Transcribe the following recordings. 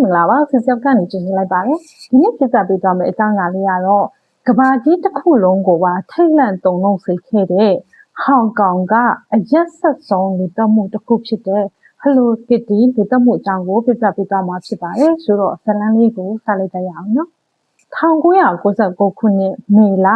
မင်္ဂလာပါဆစ်ဆက်ကနေကြည့်နေလိုက်ပါတယ်ဒီနေ့ပြသပေးသွားမယ့်အကြောင်းအရာလေးကတော့ကဘာကြီးတစ်ခုလုံးကိုပါထိတ်လန့်တုန်လှုပ်စေခဲ့တဲ့ဟောင်ကောင်ကအရက်ဆက်ဆုံးလူတက်မှုတစ်ခုဖြစ်တဲ့ Hello Kitty လူတက်မှုအကြောင်းကိုပြသပေးသွားမှာဖြစ်ပါတယ်ဆိုတော့ဇလန်းလေးကိုစလိုက်ကြရအောင်နော်1999ခုနှစ်မေလ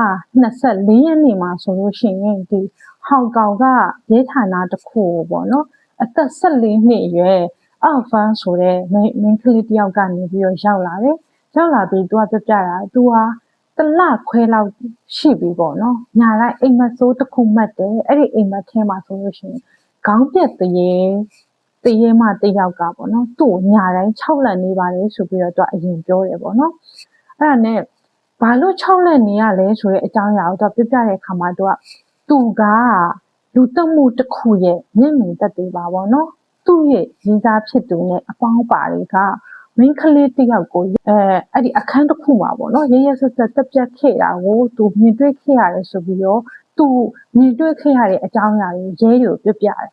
24ရက်နေ့မှာဆိုလို့ရှိရင်ဒီဟောင်ကောင်ကရဲဌာနတစ်ခုပေါ့နော်အသက်14နှစ်အရွယ် အောက်ဖန်ဆိုတဲ့မင်းကလေးတယောက်ကနေပြီးတော့ရောက်လာတယ်။ရောက်လာပြီးသူကပြပြတာသူဟာတလခွဲလောက်ရှိပြီပေါ့နော်။ညာလိုက်အိမ်မဆိုးတစ်ခုမှတ်တယ်။အဲ့ဒီအိမ်မထဲမှာဆိုလို့ရှိရင်ခေါင်းပြက်တရေတရေမှတယောက်ကပေါ့နော်။သူ့ကိုညာတိုင်း၆လက်နေပါတယ်ဆိုပြီးတော့သူအရင်ပြောတယ်ပေါ့နော်။အဲ့ဒါနဲ့ဘာလို့၆လက်နေရလဲဆိုတဲ့အကြောင်းအရာကိုသူပြပြတဲ့အခါမှာသူကသူကလူတက်မှုတစ်ခုရဲ့မျက်မြင်သက်သေပါပေါ့နော်။ သူ့ရဲ့ရင်းသားဖြစ်သူနဲ့အပေါင်းပါတွေကမင်းကလေးတယောက်ကိုအဲအဲ့ဒီအခန်းတစ်ခုမှာပေါ့နော်ရရဆက်ဆက်တက်ပြတ်ခဲ့တာကိုသူမြင်တွေ့ခဲ့ရတယ်ဆိုပြီးတော့သူမြင်တွေ့ခဲ့ရတဲ့အကြောင်းအရာတွေရဲတွေကိုပြပြတယ်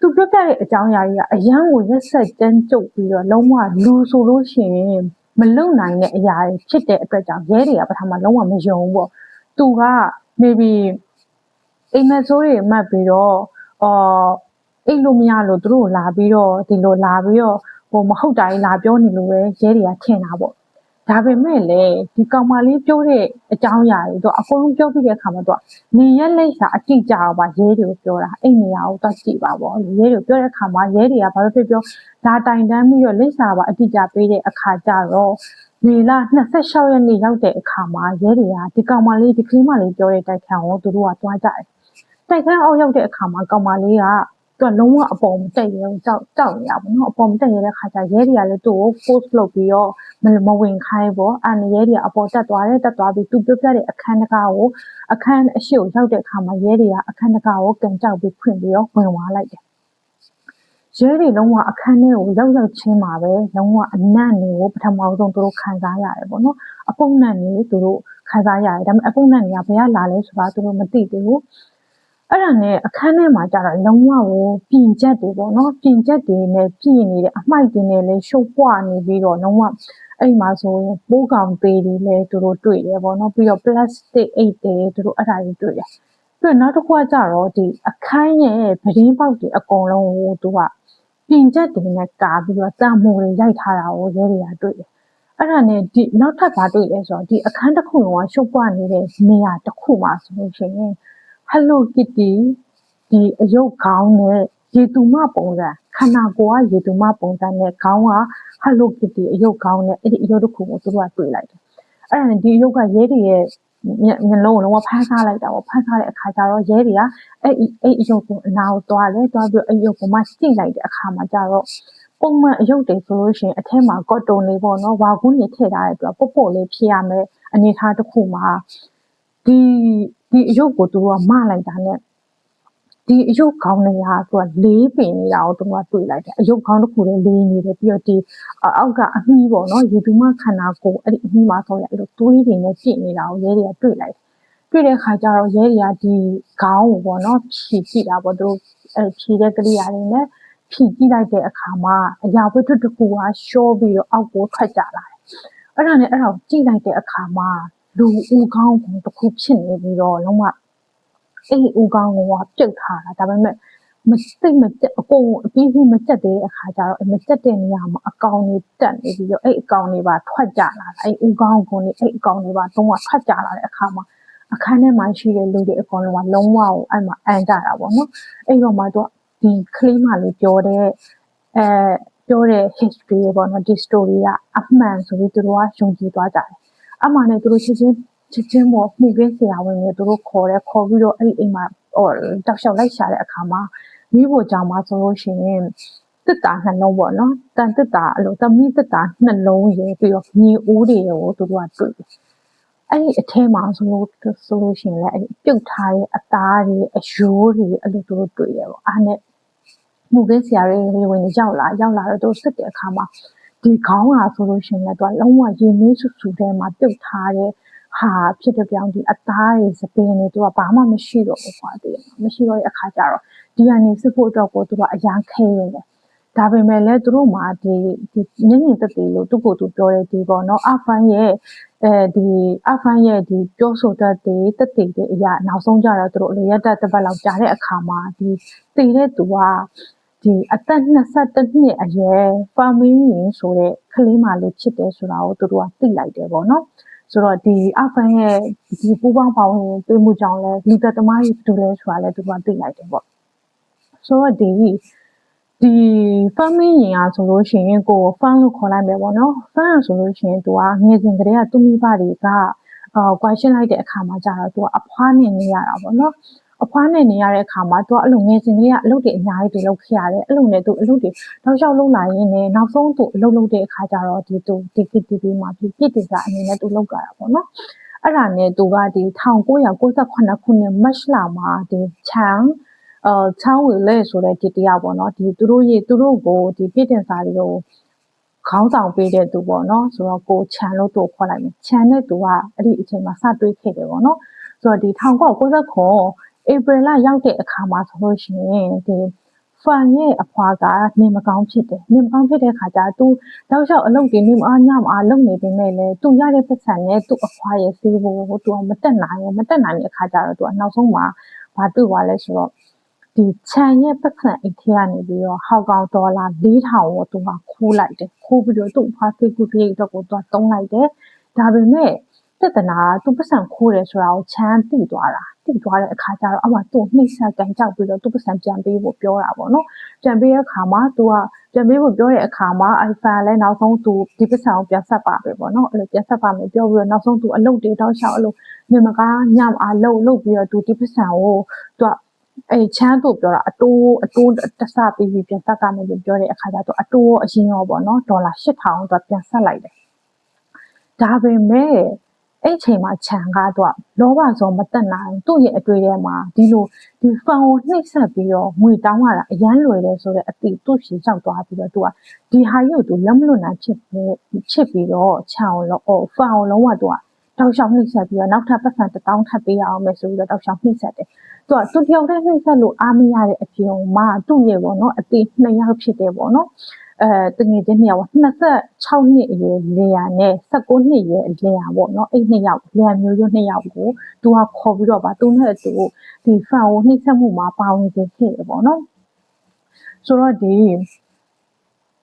သူပြပြတဲ့အကြောင်းအရာကြီးကအရန်ကိုရက်ဆက်တန်းကျုပ်ပြီးတော့လုံးဝလူဆိုလို့ရှိရင်မလုံနိုင်တဲ့အရာတွေဖြစ်တဲ့အတွက်ကြောင့်ရဲတွေကပထမလုံးဝမယုံဘူးပေါ့သူက maybe အိမ်မက်ဆိုးတွေမှတ်ပြီးတော့အော် အိတ်လို့မရလို့သူတို့လာပြီးတော့ဒီလိုလာပြီးတော့ဟိုမဟုတ်တာကြီးလာပြောနေလို့ပဲရဲတွေကထင်တာပေါ့ဒါပေမဲ့လည်းဒီကောင်မလေးပြောတဲ့အကြောင်းအရာတွေတော့အကုန်လုံးပြောပြီးတဲ့အခါမှာတော့နေရက်လက်စာအတိအကျတော့ပါရဲတွေကိုပြောတာအဲ့နေရာကိုတော့ကြည့်ပါပေါ့ရဲတွေကိုပြောတဲ့အခါမှာရဲတွေကဘာလို့ဖြစ်ပြောဒါတိုင်တန်းပြီးတော့လက်စာပါအတိအကျပေးတဲ့အခါကျတော့မေလ26ရက်နေ့ရောက်တဲ့အခါမှာရဲတွေကဒီကောင်မလေးဒီကလေးမလေးပြောတဲ့တိုက်ခန်းကိုသူတို့ကတွားကြတယ်တိုက်ခန်းအောက်ရောက်တဲ့အခါမှာကောင်မလေးက သူကလုံးဝအပေါ်မတက်ရဲဘူးကြောက်ကြောက်နေရပါတော့အပေါ်မတက်ရတဲ့ခါကျရဲတွေကလည်းသူ့ကို post လုပ်ပြီးတော့မဝင်ခိုင်းပေါ့အဲ့ရဲတွေကအပေါ်တက်သွားတယ်တက်သွားပြီးသူပြပြတဲ့အခန်းတကားကိုအခန်းအရှိကိုရောက်တဲ့အခါမှာရဲတွေကအခန်းတကားကိုကန်ကြောက်ပြီးဖွင့်ပြီးတော့ဝင်သွားလိုက်တယ်ရဲတွေလုံးဝအခန်းထဲကိုရောက်ရောက်ချင်းမှာပဲလုံးဝအနံ့တွေကိုပထမဆုံးသူတို့ခံစားရတယ်ပေါ့နော်အပုံနံ့တွေသူတို့ခံစားရတယ်ဒါပေမဲ့အပုံနံ့တွေကဘယ်ကလာလဲဆိုတာသူတို့မသိသေးဘူး အဲ့ဒါနဲ့အခန်းထဲမှာကျတော့လုံးဝကိုပြင်ချက်တွေပေါ့နော်ပြင်ချက်တွေနဲ့ပြင်နေတဲ့အမိုက်တွေနဲ့လည်းရှုပ်ပွားနေပြီးတော့လုံးဝအဲ့မှာဆိုရင်ပိုးကောင်သေးတွေလည်းသူတို့တွေ့တယ်ပေါ့နော်ပြီးတော့ plastic အိတ်တွေသူတို့အဲ့ဒါတွေတွေ့တယ်ပြီးတော့နောက်တစ်ခုကကြတော့ဒီအခန်းရဲ့ပဒင်းပေါက်တွေအကုန်လုံးကိုသူကပြင်ချက်တွေနဲ့ကာပြီးတော့တာမိုတွေရိုက်ထားတာကိုရဲတွေကတွေ့တယ်အဲ့ဒါနဲ့ဒီနောက်ထပ်ဘာတွေ့လဲဆိုတော့ဒီအခန်းတစ်ခုလုံးကရှုပ်ပွားနေတဲ့နေရာတစ်ခုမှာဆိုလို့ရှိရင် Hello Kitty ဒီအယုတ်ခေါင်းနဲ့ရေတူမပုံစံခန္ဓာကိုယ်ကရေတူမပုံစံနဲ့ခေါင်းက Hello Kitty အယုတ်ခေါင်းနဲ့အဲ့ဒီအယုတ်တစ်ခုကိုသူတို့ကတွေ့လိုက်တယ်။အဲ့ဒါနဲ့ဒီအယုတ်ကရဲတွေရဲ့မျက်လုံးကိုလုံးဝဖမ်းထားလိုက်တာပေါ့ဖမ်းထားတဲ့အခါကျတော့ရဲတွေကအဲ့အဲ့အယုတ်ကိုအနာကိုတွားတယ်တွားပြီးအယုတ်ကိုမှစိတ်လိုက်တဲ့အခါမှာကျတော့ပုံမှန်အယုတ်တွေဆိုလို့ရှိရင်အထက်မှာကော့တုံလေးပေါ့နော်ဝါကူးနေထည့်ထားတဲ့အတွက်ပုတ်ပုတ်လေးဖြည့်ရမယ်အနေထားတစ်ခုမှာဒီ ဒီအယုတ်ကိုသူကမလိုက်တာနဲ့ဒီအယုတ်ခေါင်းတွေကသူကလေးပင်နေတာကိုသူကတွေ့လိုက်တယ်အယုတ်ခေါင်းတစ်ခုလည်းလေးနေတယ်ပြီးတော့ဒီအောက်ကအမီးပေါ့နော်ရေတူးမခန္ဓာကိုယ်အဲ့ဒီအမီးမှာဆိုရအဲ့လိုတွေးတွေနဲ့ပြည့်နေတာကိုရဲတွေကတွေ့လိုက်တွေ့တဲ့ခါကျတော့ရဲတွေကဒီခေါင်းကိုပေါ့နော်ဖြီကြည့်တာပေါ့သူတို့အဲ့ဖြီတဲ့ကလေးရတယ်နဲ့ဖြီကြည့်လိုက်တဲ့အခါမှာအရာဝတ္ထုတစ်ခုကရှော့ပြီးတော့အောက်ကိုထွက်ကြလာတယ်အဲ့ဒါနဲ့အဲ့ဒါကိုကြည့်လိုက်တဲ့အခါမှာ လူဦးကောင်းတစ်ခုဖြစ်နေပြီးတော့လုံးဝအဲ့ဒီဦးကောင်းကပြုတ်ထားတာဒါပေမဲ့မစိတ်မကြက်အကုန်အပြီးပြီးမကြက်တဲ့အခါကျတော့မကြက်တဲ့နေရာမှာအကောင်တွေတက်နေပြီးတော့အဲ့အကောင်တွေပါထွက်ကြလာတာအဲ့ဦးကောင်းကုန်နေအဲ့အကောင်တွေပါတော့ထွက်ကြလာတဲ့အခါမှာအခန်းထဲမှာရှိတဲ့လူတွေအကောင်လုံးကလုံးဝကိုအဲ့မှာအန်ကြတာပေါ့နော်အဲ့တော့မှတော့ဒီကလေးမလေးပြောတဲ့အဲပြောတဲ့ history ပေါ့နော်ဒီ story ကအမှန်ဆိုပြီးသူတို့ကယုံကြည်သွားကြတယ် အမှန်နဲ့သူတို့ချင်းချင်းချက်ချင်းပေါ်မှုခင်းဆရာဝန်တွေသူတို့ခေါ်တယ်ခေါ်ပြီးတော့အဲ့ဒီအိမ်မှာဟောတောက်လျှောက်လိုက်ရှာတဲ့အခါမှာမိဖို့ကြောင့်မှာဆိုလို့ရှိရင်တစ်တာနှလုံးပေါ့နော်တန်တစ်တာအလိုသမီးတစ်တာနှလုံးရယ်ပြီးတော့မြေအိုးတွေကိုသူတို့ကတွေ့တယ်အဲ့ဒီအထဲမှာဆိုလို့ဆိုလို့ရှိရင်လည်းအဲ့ဒီပြုတ်ထားတဲ့အသားတွေအယိုးတွေအဲ့လိုသူတို့တွေ့ရပေါ့အားနဲ့မှုခင်းဆရာတွေဝင်ရောက်လာရောက်လာတော့သူစစ်တဲ့အခါမှာ ဒီခေါင်းဟာဆိုလို့ရှိရင်လည်းသူကလုံးဝရင်းနှီးစုစုထဲမှာပြုတ်ထားတဲ့ဟာဖြစ်တဲ့ပြောင်းဒီအသားတွေစပင်းတွေသူကဘာမှမရှိတော့ဘူးကွာတည်းမရှိတော့တဲ့အခါကျတော့ဒီကနေစစ်ဖို့အတွက်ကိုသူကအရန်ခဲရတယ်ဒါပေမဲ့လည်းသူတို့မှာဒီဒီညဉ့်ညဉ့်သက်သေလို့သူ့ကိုယ်သူပြောတဲ့ဒီပေါ့နော်အဖိုင်းရဲ့အဲဒီအဖိုင်းရဲ့ဒီပြောဆိုတတ်တဲ့သက်သေတွေအရာနောက်ဆုံးကြတော့သူတို့အလျက်တက်တစ်ပတ်လောက်ကြာတဲ့အခါမှာဒီတည်တဲ့သူက ဒီအသက်22နှစ်အရွယ်ဖာမင်းရင်ဆိုတဲ့ကလေးမလေးဖြစ်တယ်ဆိုတာကိုသူတို့ကသိလိုက်တယ်ပေါ့နော်ဆိုတော့ဒီအဖန်ရဲ့ဒီပူပေါင်းပါဝင်တွေ့မှုကြောင့်လဲလူသက်သမားကြီးတူလဲဆိုတာလဲသူကသိလိုက်တယ်ပေါ့ဆိုတော့ဒီဒီ farming ရင်အားဆိုလို့ရှိရင်ကို farm လို့ခေါ်လိုက်မယ်ပေါ့နော် farm ဆိုလို့ရှိရင်သူကငယ်စဉ်ကတည်းကသူ့မိဘတွေကအာကွာရှင်းလိုက်တဲ့အခါမှာကြာတော့သူကအဖွားနဲ့နေရတာပေါ့နော် အဖွားနဲ့နေရတဲ့အခါမှာသူကအဲ့လိုငယ်စဉ်ကလေးကအလုပ်တွေအများကြီးသူလုပ်ခဲ့ရတယ်အဲ့လိုနဲ့သူအလုပ်တွေတောက်လျှောက်လုပ်လာရင်းနဲ့နောက်ဆုံးသူအလုပ်လုပ်တဲ့အခါကျတော့ဒီသူ DKTV မှာဒီပြည်တစားအနေနဲ့သူလုပ်ကြတာပေါ့နော်အဲ့ဒါနဲ့သူကဒီ1998ခုနှစ်မတ်လမှာဒီချန်အာချောင်းဝေလဲဆိုတဲ့ဒီတရားပေါ့နော်ဒီသူတို့ရေသူတို့ကိုဒီပြည်တင်စာတွေကိုခေါင်းဆောင်ပေးတဲ့သူပေါ့နော်ဆိုတော့ကိုချန်လို့သူ့ခေါ်လိုက်မယ်ချန်တဲ့သူကအဲ့ဒီအချိန်မှာစတွေးခဲ့တယ်ပေါ့နော်ဆိုတော့ဒီ1999ခု ဧပြီလရောက်တဲ့အခါမှာဆိုလို့ရှိရင်ဒီဖန်ရဲ့အဖွားကနေမကောင်းဖြစ်တယ်နေမကောင်းဖြစ်တဲ့အခါကျသူတောက်လျှောက်အလုပ်တွေနေမအားညမအားလုပ်နေပေမဲ့လည်းသူရတဲ့ပတ်စံနဲ့သူ့အဖွားရဲ့စီးဖို့သူကမတက်နိုင်ဘူးမတက်နိုင်တဲ့အခါကျတော့သူကနောက်ဆုံးမှာဘာတွေ့သွားလဲဆိုတော့ဒီခြံရဲ့ပတ်စံအိတ်ထဲကနေပြီးတော့ဟောက်ကောင်ဒေါ်လာ4000ကိုသူကခိုးလိုက်တယ်ခိုးပြီးတော့သူ့ဖွားစိတ်ကူးပြေးအတွက်ကိုသူကတုံးလိုက်တယ်ဒါပေမဲ့ ပြဿနာကသူပတ်စံခိုးတယ်ဆိုတာကိုချမ်းသိသွားတာသိသွားတဲ့အခါကျတော့အမှသူ့နှိမ့်ဆက်ကန်ကြောက်ပြီးတော့သူပတ်စံပြန်ပေးဖို့ပြောတာပေါ့နော်ပြန်ပေးတဲ့အခါမှာသူကပြန်ပေးဖို့ပြောတဲ့အခါမှာ iPhone လည်းနောက်ဆုံးသူဒီပတ်စံကိုပြန်ဆက်ပါပဲပေါ့နော်အဲ့လိုပြန်ဆက်ပါမယ်ပြောပြီးတော့နောက်ဆုံးသူအလုပ်တွေတောက်လျှောက်အဲ့လိုမြမကားညမအားလှုပ်လှုပ်ပြီးတော့သူဒီပတ်စံကိုသူကအဲချမ်းတို့ပြောတာအတိုးအတိုးတဆပြီးပြီးပြန်ဆက်ကမယ်လို့ပြောတဲ့အခါကျတော့အတိုးအရင်ရောပေါ့နော်ဒေါ်လာ8000တော့ပြန်ဆက်လိုက်တယ်ဒါပေမဲ့ အဲ့ချိန်မှာခြံကတော့လောဘဆုံးမတက်နိုင်သူ့ရဲ့အတွေ့အထဲမှာဒီလိုဒီဖန်ကိုနှိပ်စက်ပြီးတော့ငွေတောင်းရတာအရန်လွယ်တယ်ဆိုတဲ့အတိသူ့ရှည်ရောက်သွားပြီးတော့သူကဒီဟာရုပ်သူလက်မလွတ်နိုင်ဖြစ်ဖြစ်ပြီးတော့ခြံကိုလောဖန်ကိုလုံးဝသူကတောက်လျှောက်နှိပ်စက်ပြီးတော့နောက်ထပ်ပတ်စံတစ်တောင်းထပ်ပေးရအောင်မယ်ဆိုပြီးတော့တောက်လျှောက်နှိပ်စက်တယ်သူကသူတယောက်တည်းနှိပ်စက်လို့အားမရတဲ့အပြင်မှာသူ့ရဲ့ပေါ့နော်အသေးနှစ်ယောက်ဖြစ်တယ်ပေါ့နော် အဲတငယ်ချင်းနှစ်ယောက်26နှစ်အရွယ်လေယာနဲ့19နှစ်အရွယ်လေယာပေါ့နော်အဲ့နှစ်ယောက်လေယာမျိုးရိုးနှစ်ယောက်ကိုသူကခေါ်ပြီးတော့ပါသူနဲ့သူဒီဖန်ကိုနှိပ်စက်မှုမှာပါဝင်ခဲ့တယ်ပေါ့နော်ဆိုတော့ဒီ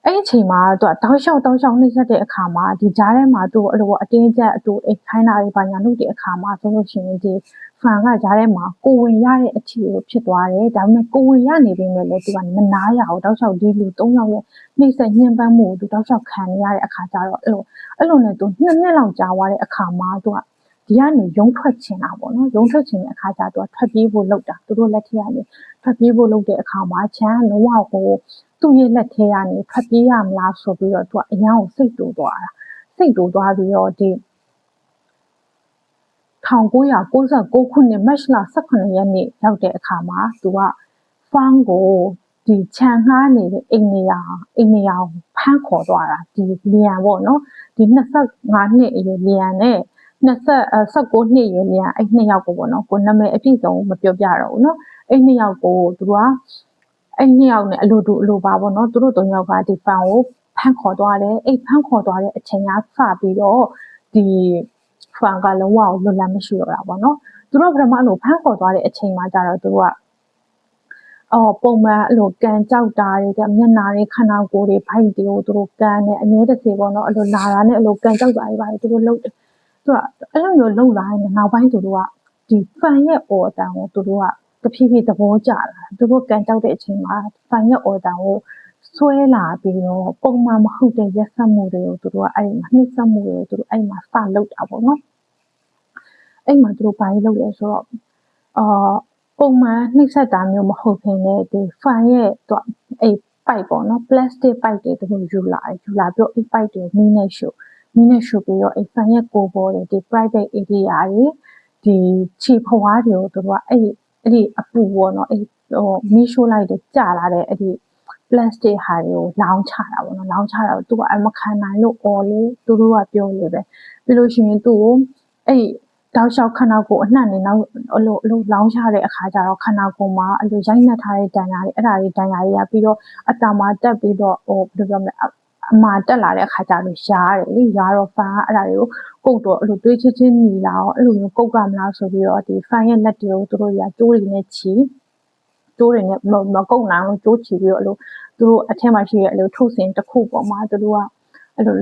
အဲ့အချိန်မှာသူကတောက်လျှောက်တောက်လျှောက်နှိမ့်ဆက်တဲ့အခါမှာဒီကြားထဲမှာသူအဲ့လိုအတင်းကျပ်အတူအိတ်ခိုင်းတာတွေပါညာလုပ်တဲ့အခါမှာဆိုလို့ရှိရင်ဒီဖန်ကကြားထဲမှာကိုဝင်ရတဲ့အထီကိုဖြစ်သွားတယ်ဒါပေမဲ့ကိုဝင်ရနေပေမဲ့လည်းသူကမနာရအောင်တောက်လျှောက်ဒီလူ၃ယောက်ရဲ့နှိမ့်ဆက်ညှဉ်းပန်းမှုကိုသူတောက်လျှောက်ခံရတဲ့အခါကျတော့အဲ့လိုအဲ့လိုနဲ့သူနှစ်နှစ်လောက်ကြာသွားတဲ့အခါမှာသူကဒီကနေရုံထွက်ချင်တာပေါ့နော်ရုံထွက်ချင်တဲ့အခါကျတော့ထွက်ပြေးဖို့လုပ်တာသူတို့လက်ထက်ကနေထွက်ပြေးဖို့လုပ်တဲ့အခါမှာချမ်းလုံးဝကို သူ့ရဲ့လက်ထဲကနေထွက်ပြေးရမလားဆိုပြီးတော့သူကအရန်ကိုစိတ်တူသွားတာစိတ်တူသွားပြီးတော့ဒီ1996ခုနှစ်မတ်လ18ရက်နေ့ရောက်တဲ့အခါမှာသူကဖန်းကိုဒီခြံငှားနေတဲ့အိမ်နေရာအိမ်နေရာကိုဖမ်းခေါ်သွားတာဒီလျံပေါ့နော်ဒီ25နှစ်အရွယ်လျံနဲ့20 19နှစ်ရွယ်လျံအဲ့နှစ်ယောက်ကိုပေါ့နော်ကိုနာမည်အပြည့်စုံမပြောပြတော့ဘူးနော်အဲ့နှစ်ယောက်ကိုသူက အဲ့နှစ်ယောက်နဲ့အလိုတူအလိုပါပေါ့နော်သူတို့သုံးယောက်ကဒီဖန်ကိုဖမ်းခေါ်သွားတယ်အဲ့ဖမ်းခေါ်သွားတဲ့အချိန်ကစပြီးတော့ဒီဖန်ကလုံးဝလွတ်လပ်မရှိတော့တာပေါ့နော်သူတို့ပထမအလိုဖမ်းခေါ်သွားတဲ့အချိန်မှာကျတော့သူတို့ကအော်ပုံမှန်အဲ့လိုကန်ကြောက်တာတွေမျက်နာတွေခန္ဓာကိုယ်တွေဖိုက်တွေကိုသူတို့ကန်နေအငဲတစ်စီပေါ့နော်အဲ့လိုလာတာနဲ့အဲ့လိုကန်ကြောက်တာတွေပါသူတို့လုပ်တယ်သူကအဲ့လိုမျိုးလုပ်လာရင်နောက်ပိုင်းသူတို့ကဒီဖန်ရဲ့အော်တန်ကိုသူတို့က တဖြည်းဖြည်းသဘောကျလာသူတို့ကန်ကြောက်တဲ့အချိန်မှာဖန်ရဲ့အော်တန်ကိုဆွဲလာပြီးတော့ပုံမှန်မဟုတ်တဲ့ရက်ဆက်မှုတွေကိုသူတို့ကအဲ့ဒီမှာနှိမ့်ဆက်မှုတွေကိုသူတို့အဲ့မှာစလုပ်တာပေါ့နော်အဲ့မှာသူတို့ဘာလို့လုပ်လဲဆိုတော့အာပုံမှန်နှိမ့်ဆက်တာမျိုးမဟုတ်ဘဲနဲ့ဒီ fan ရဲ့သူအဲ့ပိုက်ပေါ့နော် plastic ပိုက်တွေသူတို့ယူလာယူလာပြီးတော့အဲ့ပိုက်တွေမီးနဲ့ရှို့မီးနဲ့ရှို့ပြီးတော့အဲ့ fan ရဲ့ကိုပေါ်တွေဒီ private area တွေဒီခြေဖွားတွေကိုသူတို့ကအဲ့ အဲ့ဒီအပူပေါ့နော်အဲ့ဟိုမီးရှို့လိုက်တဲ့ကြာလာတဲ့အဲ့ဒီ plastic ဟာတွေကိုလောင်းချတာပေါ့နော်လောင်းချတာသူကအမခံနိုင်လို့အော်လေသူတို့ကပြောလေပဲပြီးလို့ရှိရင်သူ့ကိုအဲ့တောက်လျှောက်ခန္ဓာကိုယ်အနှံ့နေနောက်အလိုအလိုလောင်းရတဲ့အခါကျတော့ခန္ဓာကိုယ်မှာအလိုရိုက်နှက်ထားတဲ့ဒဏ်ရာတွေအဲ့ဒါတွေဒဏ်ရာတွေကပြီးတော့အတမှာတက်ပြီးတော့ဟိုဘယ်လိုပြောမလဲ အမှာတက်လာတဲ့အခါကျတော့ရှားတယ်လေရှားတော့ဖန်ကအဲ့ဒါတွေကိုကုတ်တော့အဲ့လိုတွေးချချင်းညီလာအောင်အဲ့လိုမျိုးကုတ်ကမလားဆိုပြီးတော့ဒီဖန်ရဲ့လက်တွေကိုသူတို့ရကျိုးတွေနဲ့ချီကျိုးတွေနဲ့မကုတ်နိုင်လို့ကျိုးချီပြီးတော့အဲ့လိုသူတို့အထက်မှာရှိတဲ့အဲ့လိုထုတ်စင်တစ်ခုပေါ်မှာသူတို့ကအဲ့လို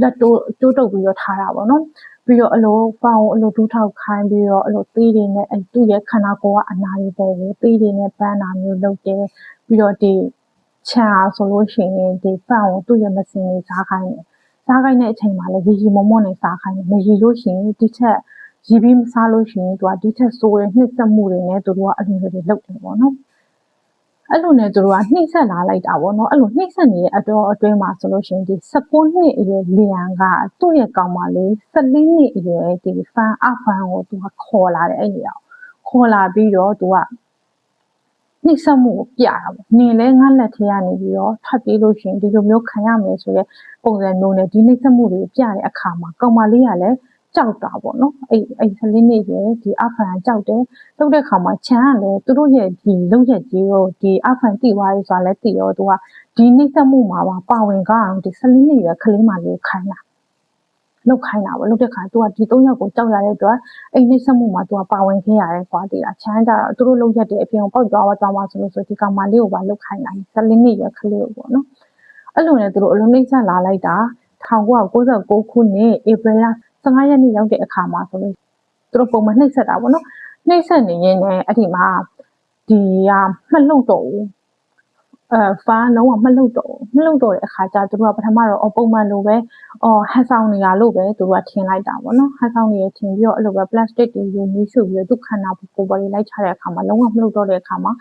လက်တိုးကျိုးတုပ်ပြီးတော့ထားတာပေါ့နော်ပြီးတော့အလိုဖောင်းအလိုဒူးထောက်ခိုင်းပြီးတော့အလိုသေးတွေနဲ့အဲသူ့ရဲ့ခန္ဓာကိုယ်ကအနာတွေပေါ်ကိုသေးတွေနဲ့ပန်းတာမျိုးလုပ်တယ်ပြီးတော့ဒီ ချာဆိုလို့ရှိရင်ဒီဖောင်းကိုသူ့ရဲ့မစင်တွေစားခိုင်းတယ်စားခိုင်းတဲ့အချိန်မှာလည်းရီရီမုံမုံနဲ့စားခိုင်းတယ်မရီလို့ရှိရင်ဒီချက်ရီပြီးမစားလို့ရှိရင်သူကဒီထက်ဆိုးတဲ့နှိမ့်ဆက်မှုတွေနဲ့သူတို့ကအလိုတွေလုပ်တယ်ပေါ့နော်အဲ့လိုနဲ့သူတို့ကနှိမ့်ဆက်လာလိုက်တာပေါ့နော်အဲ့လိုနှိမ့်ဆက်နေတဲ့အတော်အတွင်းမှာဆိုလို့ရှိရင်ဒီ16နှစ်အရွယ်လီယန်ကသူ့ရဲ့ကောင်မလေး14နှစ်အရွယ်ဒီဖန်အဖန်ကိုသူကခေါ်လာတယ်အဲ့ဒီအောင်ခေါ်လာပြီးတော့သူက နှိမ့်ဆက်မှုကိုပြတာပေါ့နင်လဲငါလက်ထဲကနေပြီးတော့ထပ်ပြီးလို့ရှိရင်ဒီလိုမျိုးခံရမယ်ဆိုရဲပုံစံမျိုးနဲ့ဒီနှိမ့်ဆက်မှုတွေပြတဲ့အခါမှာကောင်မလေးကလည်းကြောက်တာပေါ့နော်အဲ့အဲ့ဆလင်းနေရဲ့ဒီအဖန်ကြောက်တယ်ကြောက်တဲ့ခါမှာချမ်းကလည်းသူတို့ရဲ့ဒီလုံရက်ကြီးကိုဒီအဖန်တိသွားရေးဆိုတာလည်းတိရောသူကဒီနှိမ့်သက်မှုမှာပါပါဝင်ကြအောင်ဒီဆလင်းနေရဲ့ကလေးမလေးခိုင်းတာ လုတ်ခိုင်းတာပေါ့လုတ်တဲ့ခါသူကဒီ၃ယောက်ကိုကြောက်ရတဲ့အတွက်အဲ့နှိမ့်ဆက်မှုမှာသူကပါဝင်ခဲ့ရတယ်ကွာတိတာချမ်းကြတော့သူတို့လုံရက်တဲ့အပြင်ကိုပေါက်သွားသွားမှဆိုလို့ဆိုဒီကောင်မလေးကိုပါလုတ်ခိုင်းတာဆလင်းနေရဲ့ကလေးကိုပေါ့နော်အဲ့လိုနဲ့သူတို့အလုံးနှိမ့်ဆက်လာလိုက်တာ1996ခုနှစ်ဧပြီလ15ရက်နေ့ရောက်တဲ့အခါမှာဆိုလို့သူတို့ပုံမှန်နှိပ်စက်တာပေါ့နော်နှိပ်စက်နေရင်လည်းအဲ့ဒီမှာဒီကမလှုပ်တော့ဘူး အဲဖာလုံးဝမလှုပ်တော့မလှုပ်တော့တဲ့အခါကျသူတို့ကပထမတော့ပုံမှန်လိုပဲအော်ဟန်ဆောင်နေရလို့ပဲသူတို့ကထင်လိုက်တာပေါ့နော်ဟန်ဆောင်နေရထင်ပြီးတော့အဲ့လိုပဲ plastic တွေယူနေရှုပ်ပြီးတော့သူခန္ဓာကိုယ်ပေါ်လေးလိုက်ချတဲ့အခါမှာလုံးဝမလှုပ်တော့တဲ့အခါမှာ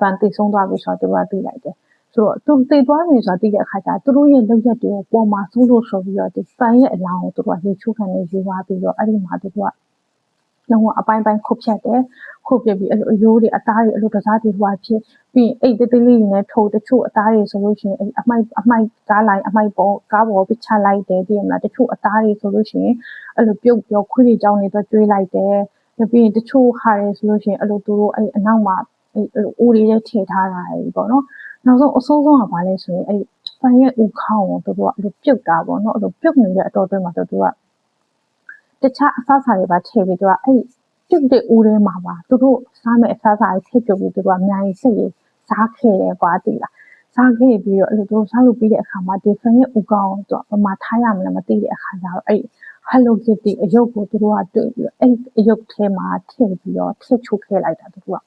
ဗန်တိဆုံးသွားပြီဆိုတော့သူတို့ကသိလိုက်တယ်ဆိုတော့သူတည်သွားပြီဆိုတာသိတဲ့အခါကျသူတို့ရဲ့လုပ်ရက်တွေကိုပေါ်မှာစိုးလို့ဆိုပြီးတော့ဒီဖန်ရဲ့အလောင်းကိုသူတို့ကရေချိုးခံနေယူသွားပြီးတော့အဲ့ဒီမှာသူတို့က လုံးဝအပိုင်းပိုင်းခုတ်ဖြတ်တယ်ခုတ်ပြပြီးအဲ့လိုအယိုးတွေအသားတွေအဲ့လိုတစားတွေဟွာဖြစ်ပြီးအိတ်တေးသေးလေးတွေနဲ့ထိုးတချို့အသားတွေဆိုလို့ရှိရင်အဲ့အမိုက်အမိုက်ကားလိုက်အမိုက်ပေါ်ကားပေါ်ပြချလိုက်တယ်ပြီးရင်မလားတချို့အသားတွေဆိုလို့ရှိရင်အဲ့လိုပြုတ်ပြောခွေးတွေကြောင်းနေတော့ကျွေးလိုက်တယ်ပြီးရင်တချို့ဟာတွေဆိုလို့ရှိရင်အဲ့လိုသူတို့အဲ့အနောက်မှာအဲ့လိုအိုးလေးတွေထည့်ထားတာပေါ့နော်နောက်ဆုံးအစိုးဆုံးကဘာလဲဆိုရင်အဲ့ဖန်ရဲ့ဥခေါင်းကိုသူတို့ကအဲ့လိုပြုတ်တာပေါ့နော်အဲ့လိုပြုတ်နေတဲ့အတော်အတွင်းမှာသူတို့က တခြားအစားအစာတွေပါထည့်ပြီးသူကအဲ့ပြုတ်တဲ့ဦးထဲမှာပါသူတို့စားမဲ့အစားအစာတွေထည့်ပြုတ်ပြီးသူတို့ကအများကြီးစိတ်ရစားခဲ့တယ်ကွာတိလားစားခဲ့ပြီးတော့အဲ့လိုသူတို့စားလို့ပြီးတဲ့အခါမှာဒီဖန်ရဲ့ဥခေါင်းကိုသူကဘာမှထားရမလဲမသိတဲ့အခါကျတော့အဲ့ Hello Kitty အယုတ်ကိုသူတို့ကတွေ့ပြီးတော့အဲ့အယုတ်ထဲမှာထည့်ပြီးတော့ထည့်ချုပ်ခဲ့လိုက်တာသူတို့က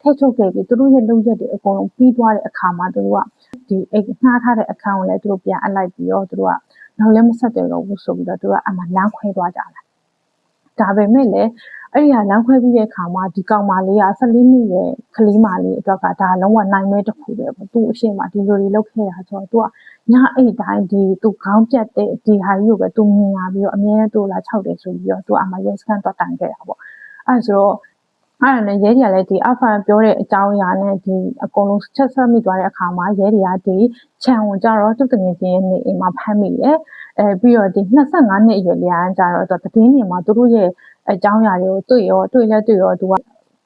ထဲချုပ်ခဲ့ပြီးသူတို့ရဲ့လုပ်ရက်တွေအကုန်လုံးပြီးသွားတဲ့အခါမှာသူတို့ကဒီအိတ်ငှားထားတဲ့အခန်းကိုလည်းသူတို့ပြန်အပ်လိုက်ပြီးတော့သူတို့ကနောက်လည်းမဆက်တယ်တော့ဘူးဆိုပြီးတော့သူတို့ကအမှလမ်းခွဲသွားကြတယ် ဒါပေမဲ့လည်းအဲ့ဒီဟာလမ်းခွဲပြီးတဲ့အခါမှာဒီကောင်မလေးက14နှစ်ရဲ့ကလေးမလေးအတွက်ကဒါလုံးဝနိုင်မဲတစ်ခုပဲပေါ့သူ့အရှိမဒီလိုတွေလုပ်ခဲ့တာဆိုတော့သူကညအိတ်တိုင်းဒီသူခေါင်းပြတ်တဲ့ဒီဟာကြီးကိုပဲသူမြင်ရပြီးတော့အမြဲတူလာ၆တယ်ဆိုပြီးတော့သူအမှရဲစကန်တော့တိုင်ခဲ့တာပေါ့အဲ့ဆိုတော့ အဲ့ဒါနဲ့ရဲတွေကလည်းဒီအဖန်ပြောတဲ့အကြောင်းအရာနဲ့ဒီအကုန်လုံးချက်ဆက်မိသွားတဲ့အခါမှာရဲတွေကဒီခြံဝင်ကြတော့သူတငယ်ချင်းရဲ့နေအိမ်မှာဖမ်းမိတယ်အဲပြီးတော့ဒီ25နှစ်အရွယ်လျာကြတော့သူသတင်းတွေမှာသူတို့ရဲ့အကြောင်းအရာတွေကိုတွေ့ရောတွေ့လဲတွေ့ရောသူက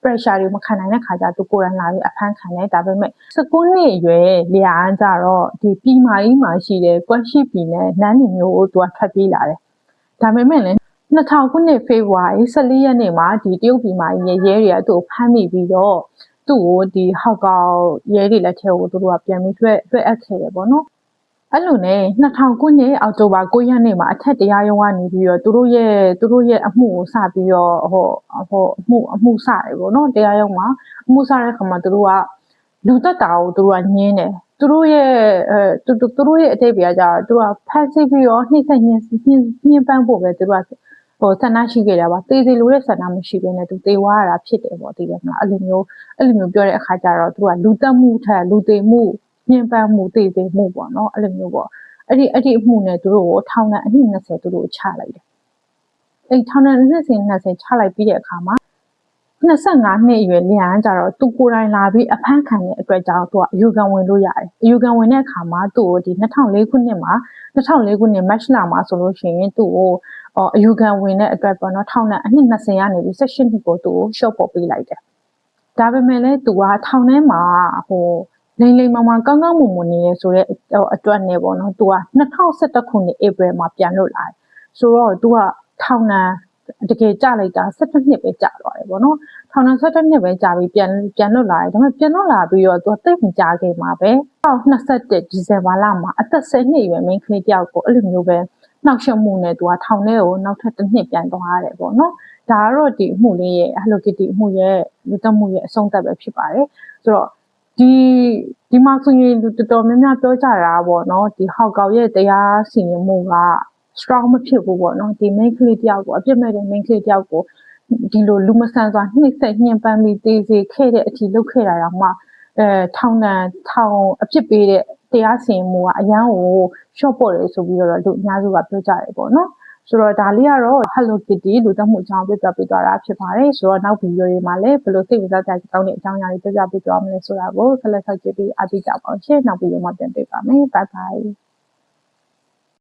pressure တွေမခံနိုင်တဲ့ခါကျသူကိုယ်တိုင်လာပြီးအဖမ်းခံတယ်ဒါပေမဲ့19နှစ်အရွယ်လျာကြတော့ဒီပြည်မာကြီးမှာရှိတဲ့ကွက်ရှိပြည်နယ်နန်းနေမျိုးကိုသူကထွက်ပြေးလာတယ်ဒါပေမဲ့လည်း 2000ခုနှစ်ဖေဖော်ဝါရီ14ရက်နေ့မှာဒီတရုတ်ပြည်မှာရဲရဲတွေကသူ့ကိုဖမ်းမိပြီးတော့သူ့ကိုဒီဟောက်ကောင်ရဲတွေလက်ထဲကိုသူတို့ကပြန်ပြီးတွေ့တွေ့အပ်ခဲ့တယ်ပေါ့နော်အဲ့လိုနဲ့2000ခုနှစ်အောက်တိုဘာ9ရက်နေ့မှာအထက်တရားရုံးကနေပြီးတော့သူတို့ရဲ့သူတို့ရဲ့အမှုကိုစပြီးတော့ဟိုဟိုအမှုအမှုစတယ်ပေါ့နော်တရားရုံးမှာအမှုစတဲ့ခါမှာသူတို့ကလူသက်တာကိုသူတို့ကညင်းတယ်သူတို့ရဲ့အဲသူသူတို့ရဲ့အတိတ်ပြကြတော့သူကဖမ်းဆီးပြီးတော့နှိမ့်ဆက်ညင်းညင်းပန်းဖို့ပဲသူတို့က ဟိုဆန္ဒရှိခဲ့တာပါသေစီလိုတဲ့ဆန္ဒမရှိဘဲနဲ့သူသေဝါရတာဖြစ်တယ်ပေါ့သိတယ်မလားအဲ့လိုမျိုးအဲ့လိုမျိုးပြောတဲ့အခါကျတော့သူကလူတက်မှုထက်လူသေးမှုညှဉ်းပန်းမှုသေသေးမှုပေါ့နော်အဲ့လိုမျိုးပေါ့အဲ့ဒီအဲ့ဒီအမှုနဲ့သူတို့ကိုထောင်ဒဏ်အနှစ်20သူတို့ချလိုက်တယ်အဲ့ထောင်ဒဏ်20 20ချလိုက်ပြီးတဲ့အခါမှာ25နှစ်အရွယ်လျံကြတော့သူကိုယ်တိုင်လာပြီးအဖမ်းခံတဲ့အတွက်ကြောင့်သူကအယူခံဝင်လို့ရတယ်။အယူခံဝင်တဲ့အခါမှာသူ့ကိုဒီ2004ခုနှစ်မှာ2004ခုနှစ်မတ်လမှာဆိုလို့ရှိရင်သူ့ကို အော်အယူခံဝင်တဲ့အတွက်ပေါ့နော်ထောင်နဲ့အနှစ်20ကနေပြီး18နှစ်ကိုသူ့ကိုရှော့ပေါ်ပေးလိုက်တယ်ဒါပေမဲ့လည်းသူကထောင်ထဲမှာဟိုလိမ့်လိမ့်မမကောင်းကောင်းမွန်မွန်နေရဆိုတဲ့အတွက်နဲ့ပေါ့နော်သူက2011ခုနှစ် April မှာပြန်လွတ်လာတယ်ဆိုတော့သူကထောင်နဲ့တကယ်ကြလိုက်တာ17နှစ်ပဲကြာသွားတယ်ပေါ့နော်ထောင်နဲ့17နှစ်ပဲကြာပြီးပြန်ပြန်လွတ်လာတယ်ဒါပေမဲ့ပြန်လွတ်လာပြီးတော့သူကတိတ်မကြခင်မှာပဲ2021ဒီဇင်ဘာလမှာအသက်10နှစ်အရွယ် main ကလေးတယောက်ကိုအဲ့လိုမျိုးပဲ နှောက်ယှက်မှုနဲ့သူကထောင်ထဲကိုနောက်ထပ်တစ်နှစ်ပြန်သွားရတယ်ပေါ့နော်ဒါကတော့ဒီအမှုလေးရဲ့ Hello Kitty အမှုရဲ့လူသက်မှုရဲ့အဆုံးသတ်ပဲဖြစ်ပါတယ်ဆိုတော့ဒီဒီမှာဆိုရင်လူတော်တော်များများပြောကြတာပေါ့နော်ဒီဟောက်ကောက်ရဲ့တရားစီရင်မှုက strong မဖြစ်ဘူးပေါ့နော်ဒီ main ကလေးတယောက်ကိုအပြစ်မဲ့တဲ့ main ကလေးတယောက်ကိုဒီလိုလူမဆန်စွာနှိမ့်ဆက်ညှဉ်းပန်းပြီးတေးစေခဲ့တဲ့အထိလုပ်ခဲ့တာတော့မှအဲထောင်နံထောင်အပြစ်ပေးတဲ့ တရားစီရင်မှုကအရန်ကို short ပေါ်တယ်ဆိုပြီးတော့လူအများစုကပြောကြတယ်ပေါ့နော်ဆိုတော့ဒါလေးကတော့ Hello Kitty လူသက်မှုအကြောင်းပြပြပေးသွားတာဖြစ်ပါတယ်ဆိုတော့နောက်ဗီဒီယိုတွေမှာလည်းဘယ်လိုစိတ်ဝင်စားကြကောင်းတဲ့အကြောင်းအရာတွေပြပြပေးသွားမလဲဆိုတာကိုဆက်လက်ဆက်ကြည့်ပြီးအားပေးကြပါအောင်ရှင်းနောက်ဗီဒီယိုမှာပြန်တွေ့ပါမယ် bye bye